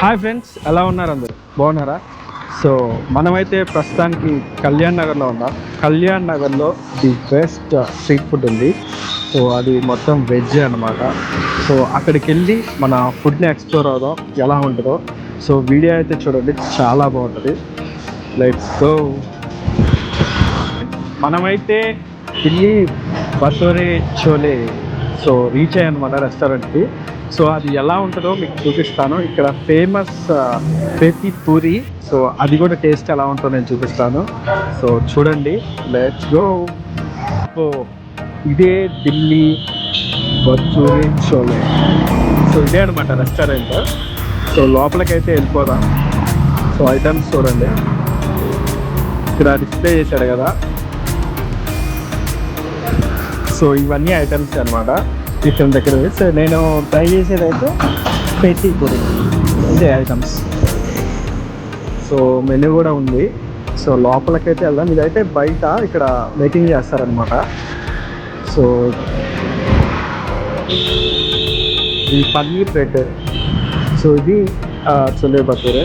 Hi friends ఎలా ఉన్నారు అందరు? బాగున్నారా? సో మనమైతే ప్రస్తుతానికి కళ్యాణ్ నగర్లో ఉన్నాం. కళ్యాణ్ నగర్లో ది బెస్ట్ స్ట్రీట్ ఫుడ్ ఉంది. సో అది మొత్తం వెజ్ అనమాట సో అక్కడికి వెళ్ళి మన ఫుడ్ని ఎక్స్ప్లోర్ అవుదాం. ఎలా ఉంటుందో. సో వీడియో అయితే చూడండి. చాలా బాగుంటుంది. లైట్ సో మనమైతే ఢిల్లీ బసోరే చోలే. సో రీచ్ అయ్యానమాట రెస్టారెంట్కి సో అది ఎలా ఉంటుందో మీకు చూపిస్తాను. ఇక్కడ ఫేమస్ పెతి పూరి. సో అది కూడా టేస్ట్ ఎలా ఉంటుందో నేను చూపిస్తాను. సో చూడండి లెట్స్ గో సో ఇదే ఢిల్లీ బసోరే చోలే సో ఇదే అనమాట రెస్టారెంట్ సో లోపలికైతే వెళ్ళిపోదాం. సో ఐటమ్స్ చూడండి. ఇక్కడ డిస్ప్లే చేశాడు కదా. సో ఇవన్నీ ఐటమ్స్ అనమాట టిఫిన్ దగ్గర సో నేను ట్రై చేసేది అయితే పెట్టి పూరి ఇదే ఐటమ్స్ సో మెనూ కూడా ఉంది. సో లోపలకైతే వెళ్దాం. ఇదైతే బయట ఇక్కడ మేకింగ్ చేస్తారనమాట సో ఈ పన్నీర్ బ్రెడ్. సో ఇది చొల్లే బతూరే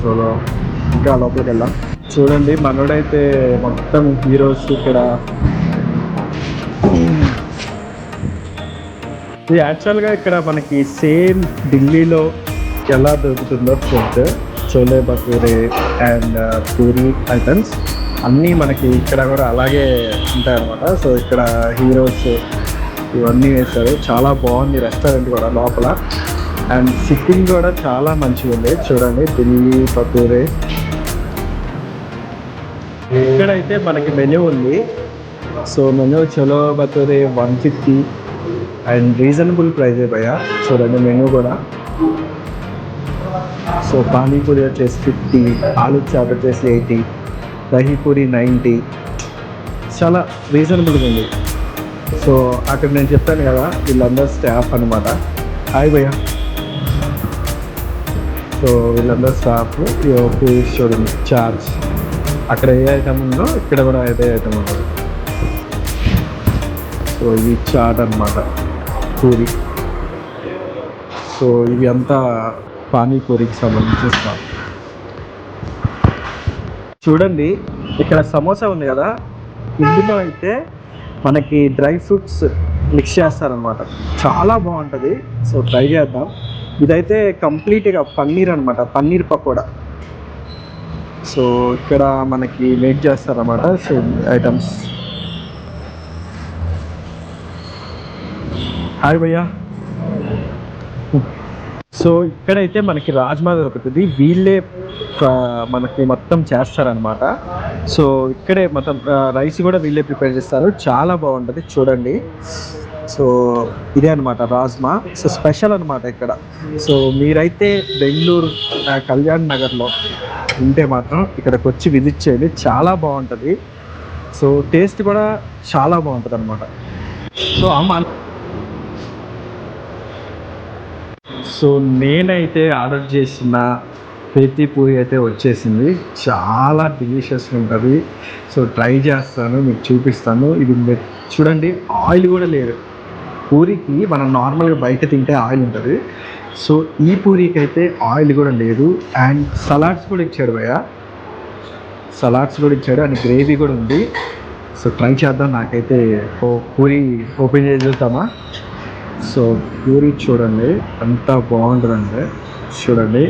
సో ఇంకా లోపలికి వెళ్దాం. చూడండి మనోడైతే మొత్తం హీరోస్ ఇక్కడ ఇది యాక్చువల్గా ఇక్కడ మనకి సేమ్ ఢిల్లీలో ఎలా దొరుకుతుందో food chole bhature and puri items అన్నీ మనకి ఇక్కడ కూడా అలాగే ఉంటాయన్నమాట. సో ఇక్కడ హీరోస్ ఇవన్నీ వేస్తారు చాలా బాగుంది రెస్టారెంట్ కూడా లోపల. అండ్ సిట్టింగ్ కూడా చాలా మంచిగా ఉంది. చూడండి ఢిల్లీ పకూరే ఇక్కడైతే మనకి మెనూ ఉంది. సో మెనూ చలో బతూరే one fifty. And reasonable price భయ్యా? చూడండి మెనూ కూడా. సో పానీపూరి వచ్చేసి ఫిఫ్టీ ఆలు చాట్ వచ్చేసి ఎయిటీ దహీపూరి నైంటీ చాలా రీజనబుల్గా ఉంది. సో అక్కడ నేను చెప్పాను కదా వీళ్ళందరూ స్టాఫ్ అనమాట హాయ్ భయ్యా. సో వీళ్ళందరూ స్టాఫ్ ఫీస్ చూడండి చార్జ్ అక్కడ ఏ ఐటమ్ ఉందో ఇక్కడ కూడా అదే ఐటమ్ ఉంటుంది. సో ఇది చాట్ అనమాట పూరి. సో ఇవి అంతా పానీపూరికి సంబంధించిన స్టాక్ చూడండి ఇక్కడ సమోసా ఉంది కదా. ఇందులో అయితే మనకి డ్రై ఫ్రూట్స్ మిక్స్ చేస్తారనమాట చాలా బాగుంటుంది. సో ట్రై చేద్దాం. ఇదైతే కంప్లీట్గా పన్నీర్ అనమాట పన్నీర్ పకోడా. సో ఇక్కడ మనకి వెయిట్ చేస్తారన్నమాట. So items. హాయ్ భయ్యా. సో ఇక్కడైతే మనకి రాజ్మా దొరుకుతుంది. వీళ్ళే మనకి మొత్తం చేస్తారనమాట సో ఇక్కడే మొత్తం రైస్ కూడా వీళ్ళే ప్రిపేర్ చేస్తారు. చాలా బాగుంటుంది చూడండి. సో ఇదే అనమాట రాజ్మా. సో స్పెషల్ అనమాట ఇక్కడ. సో మీరైతే బెంగళూరు కళ్యాణ్ నగర్లో ఉంటే మాత్రం ఇక్కడికి వచ్చి విజిట్ చేయండి. చాలా బాగుంటుంది. సో టేస్ట్ కూడా చాలా బాగుంటుంది అనమాట సో అమ్మ సో నేనైతే ఆర్డర్ చేసిన ప్రతి పూరి అయితే వచ్చేసింది. చాలా డెలిషియస్గా ఉంటుంది. సో ట్రై చేస్తాను మీకు చూపిస్తాను. ఇది మీరు చూడండి ఆయిల్ కూడా లేదు. పూరికి మనం నార్మల్గా బయట తింటే ఆయిల్ ఉంటుంది. సో ఈ పూరికి అయితే ఆయిల్ కూడా లేదు. అండ్ సలాడ్స్ కూడా ఇచ్చాడు భయ సలాడ్స్ కూడా ఇచ్చాడు అండ్ గ్రేవీ కూడా ఉంది. సో ట్రై చేద్దాం. నాకైతే ఓ పూరి ఓపెన్ చేసి చూద్దామా? సో పూరి చూడండి ఎంత బాగుంటుందంటే చూడండి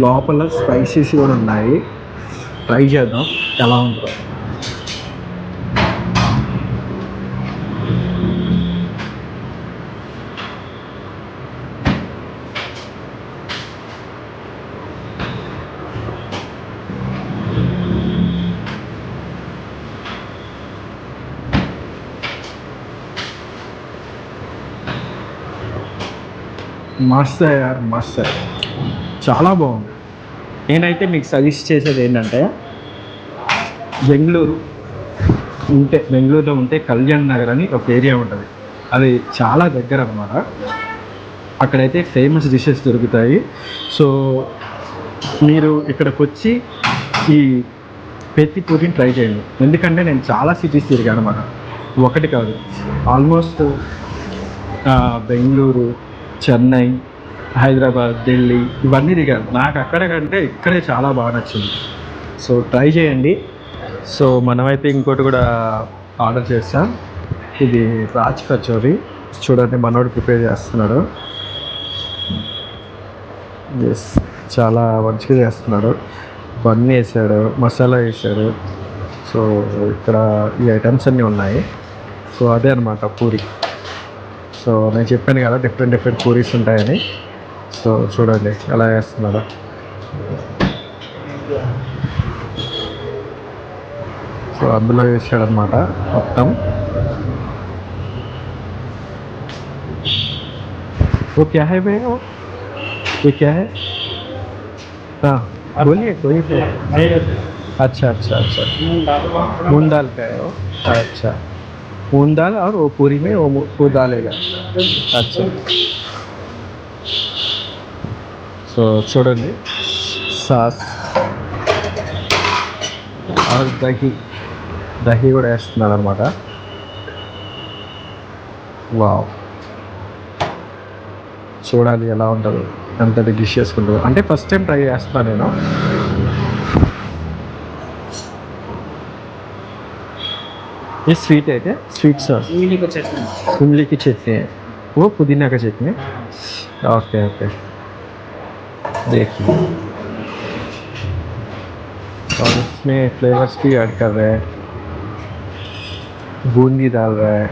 లోపల స్పైసెస్ కూడా ఉన్నాయి. ట్రై చేద్దాం ఎలా ఉంటుందో. మస్త్ యార్ మస్త్ చాలా బాగుంది. నేనైతే మీకు సజెస్ట్ చేసేది ఏంటంటే బెంగళూరు ఉంటే బెంగళూరులో ఉంటే కళ్యాణ్ నగర్ అని ఒక ఏరియా ఉంటుంది. అది చాలా దగ్గర అనమాట అక్కడైతే ఫేమస్ డిషెస్ దొరుకుతాయి. సో మీరు ఇక్కడికి వచ్చి ఈ పెతి పూరిని ట్రై చేయండి. ఎందుకంటే నేను చాలా సిటీస్ తిరిగాను అనమాట ఒకటి కాదు ఆల్మోస్ట్ బెంగళూరు చెన్నై హైదరాబాద్ ఢిల్లీ ఇవన్నీ దిగాను. నాకు అక్కడ కంటే ఇక్కడే చాలా బాగా నచ్చింది. సో ట్రై చేయండి. సో మనమైతే ఇంకోటి కూడా ఆర్డర్ చేస్తాం ఇది రాజ్ కచోరీ. చూడండి మనోడు ప్రిపేర్ చేస్తున్నాడు. ఎస్ చాలా మంచిగా చేస్తున్నాడు. బన్ వేసాడు మసాలా వేసాడు. సో ఇక్కడ ఈ ఐటమ్స్ అన్నీ ఉన్నాయి. సో అదే అనమాట పూరి. సో నేను చెప్పాను కదా డిఫరెంట్ డిఫరెంట్ పూరీస్ ఉంటాయని సో చూడండి ఎలా వేస్తున్నాడు సో అందులో వేసాడనమాట మొత్తం वो क्या है भैया वो ये क्या है हाँ बोलिए कोई तो अच्छा अच्छा अच्छा मूंग दाल का है वो अच्छा मूंग दाल और वो पूरी में वो मू- वो डालेगा अच्छा సో చూడండి సాస్ ఆర్ దహి దహి కూడా వేస్తున్నారు అనమాట వావ్ చూడాలి ఎలా ఉంటుందో ఎంత డిషెస్ ఉంటుందో అంటే ఫస్ట్ టైం ట్రై చేస్తాను నేను ये स्वीट है क्या स्वीट सॉस इमली को चटनी इमली की चटनी है वो पुदीना का चटनी ओके ओके देखिए और इसमें फ्लेवर्स भी ऐड कर रहे हैं बूंदी डाल रहा है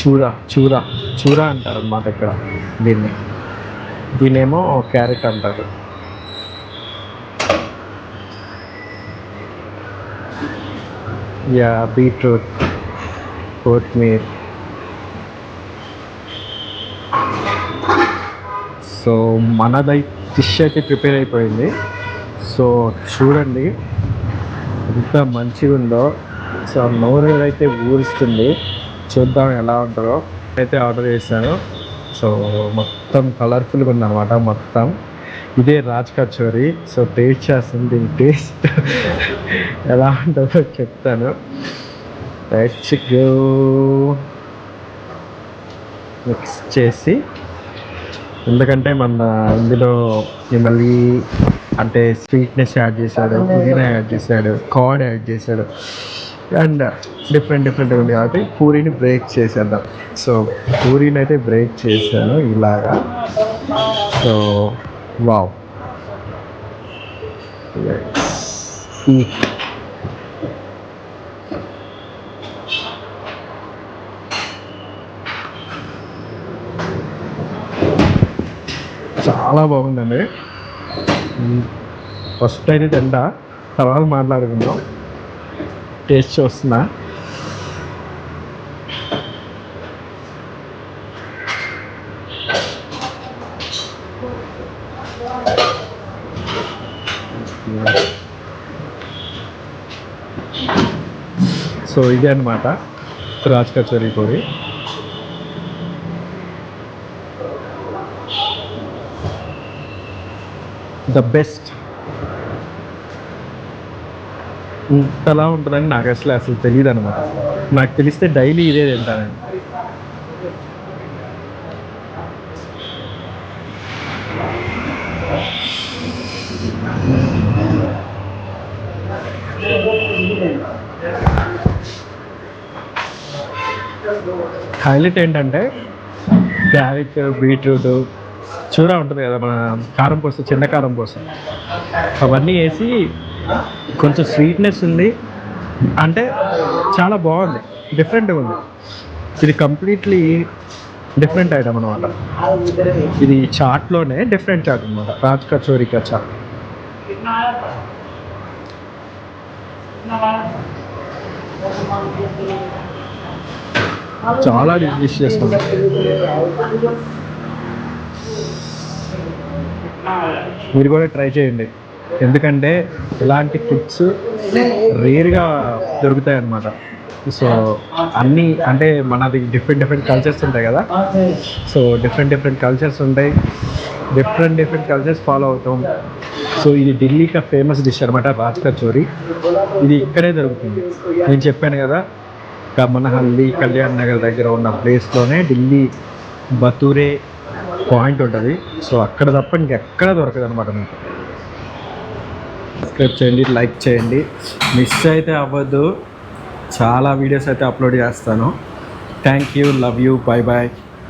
చూరా చూరా చూరా అంటారు అన్నమాట ఇక్కడ దీన్ని దీనేమో క్యారెట్ అంటారు యా బీట్రూట్ కొత్తిమీర్. సో మనదై డిష్ అయితే ప్రిపేర్ అయిపోయింది. సో చూడండి ఎంత మంచిగా ఉందో సో నోరు అయితే ఊరిస్తుంది. చూద్దాం ఎలా ఉంటుందో. అయితే ఆర్డర్ చేశాను. సో మొత్తం కలర్ఫుల్గా ఉందన్నమాట మొత్తం. ఇదే రాజ్ కచోరీ. సో టేస్ట్ చేస్తుంది దీని టేస్ట్ ఎలా ఉంటుందో చెప్తాను. Let's మిక్స్ చేసి. ఎందుకంటే మన ఇందులో మళ్ళీ అంటే స్వీట్నెస్ యాడ్ చేశాడు పుదీనా యాడ్ చేశాడు కార్డ్ యాడ్ చేశాడు. అండ్ డిఫరెంట్ డిఫరెంట్ ఉంది కాబట్టి పూరీని బ్రేక్ చేసేద్దాం. సో పూరీని అయితే బ్రేక్ చేశాను ఇలాగా. సో వావ్ చాలా బాగుందండి. ఫస్ట్ అయితే తింటా తర్వాత మాట్లాడుకుందాం. టేస్ట్ చూస్తున్నా. సో ఇదే అనమాట రాజ్ కచోరీ పూరి. ద బెస్ట్ ఇంతలా ఉంటుందని నాకు అసలు అసలు తెలియదు అనమాట నాకు తెలిస్తే డైలీ ఇదే తింటాను హైలైట్ ఏంటంటే క్యారెట్ బీట్రూట్ చూడ ఉంటుంది కదా మన కారం పోస్తే చిన్న కారం పోస్తే అవన్నీ వేసి కొంచెం స్వీట్నెస్ ఉంది. అంటే చాలా బాగుంది. డిఫరెంట్గా ఉంది. ఇది కంప్లీట్లీ డిఫరెంట్ ఐటమ్ అనమాట ఇది చాట్లోనే డిఫరెంట్ చాట్ అనమాట రాజ్ కచోరీ చాట్ చాలా డిషెస్ చేస్తాం. మీరు కూడా ట్రై చేయండి. ఎందుకంటే ఇలాంటి ఫుడ్స్ రేర్గా దొరుకుతాయి అన్నమాట సో అన్నీ అంటే మనది డిఫరెంట్ డిఫరెంట్ కల్చర్స్ ఉంటాయి కదా. సో డిఫరెంట్ డిఫరెంట్ కల్చర్స్ ఉంటాయి. డిఫరెంట్ డిఫరెంట్ కల్చర్స్ ఫాలో అవుతాం. సో ఇది ఢిల్లీకి ఫేమస్ డిష్ అనమాట రాజ్ కచోరీ ఇది ఇక్కడే దొరుకుతుంది. నేను చెప్పాను కదా కమనహల్లి కళ్యాణ్ నగర్ దగ్గర ఉన్న ప్లేస్లోనే ఢిల్లీ బతూరే పాయింట్ ఉంటుంది. సో అక్కడ తప్ప ఇంకెక్కడ దొరకదు అనమాట మీకు. సబ్స్క్రైబ్ చేయండి లైక్ చేయండి. మిస్ అయితే అవ్వద్దు. చాలా వీడియోస్ అయితే అప్లోడ్ చేస్తాను. Thank you love you bye bye